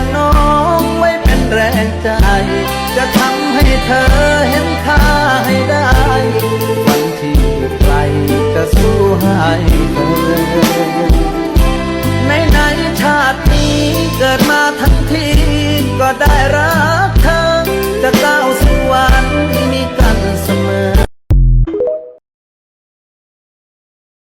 งน้องไว้เป็นแรงใจ จะทำให้เธอเห็นค่าให้ได้ วันที่ใครจะสู้ให้เธอในไหนชาตินี้เกิดมาทั้งทีก็ได้รัก